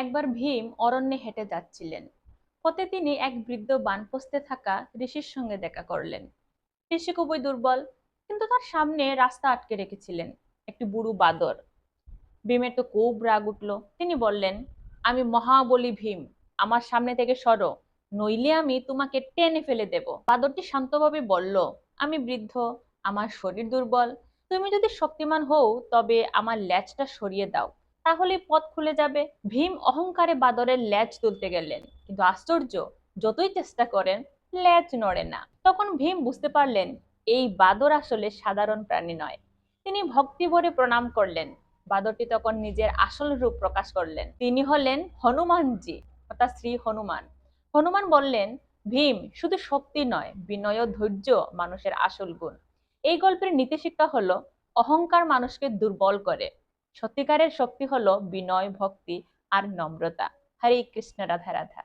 একবার ভীম অরণ্যে হেঁটে যাচ্ছিলেন। পথে তিনি এক বৃদ্ধ বানপস্তে থাকা ঋষির সঙ্গে দেখা করলেন। ঋষি খুবই দুর্বল, কিন্তু তার সামনে রাস্তা আটকে রেখেছিলেন, একটি বুড়ো বাদর। ভীমের তো খুব রাগ উঠল। তিনি বললেন, আমি মহাবলী ভীম, আমার সামনে থেকে সরো, নইলে আমি তোমাকে টেনে ফেলে দেব। বাদরটি শান্তভাবে বলল, আমি বৃদ্ধ, আমার শরীর দুর্বল। তুমি যদি শক্তিমান হও, তবে আমার ল্যাজটা সরিয়ে দাও। তাহলে পথ খুলে যাবে। ভীম অহংকারে বাদরের ল্যাজ তুলতে গেলেন। কিন্তু আশ্চর্য, যতই চেষ্টা করেন, ল্যাজ নড়ে না। তখন ভীম বুঝতে পারলেন, এই বাদর আসলে সাধারণ প্রাণী নয়। তিনি ভক্তি ভরে প্রণাম করলেন। বাদরটি তখন নিজের আসল রূপ প্রকাশ করলেন। তিনি হলেন হনুমানজি, অর্থাৎ শ্রী হনুমান। হনুমান বললেন, ভীম শুধু শক্তি নয়, বিনয় ধৈর্য মানুষের আসল গুণ। এই গল্পের নীতি শিক্ষা হলো, অহংকার মানুষকে দুর্বল করে। সত্যিকারের শক্তি হলো বিনয় ভক্তি আর নম্রতা। হরে কৃষ্ণ রাধা রাধা।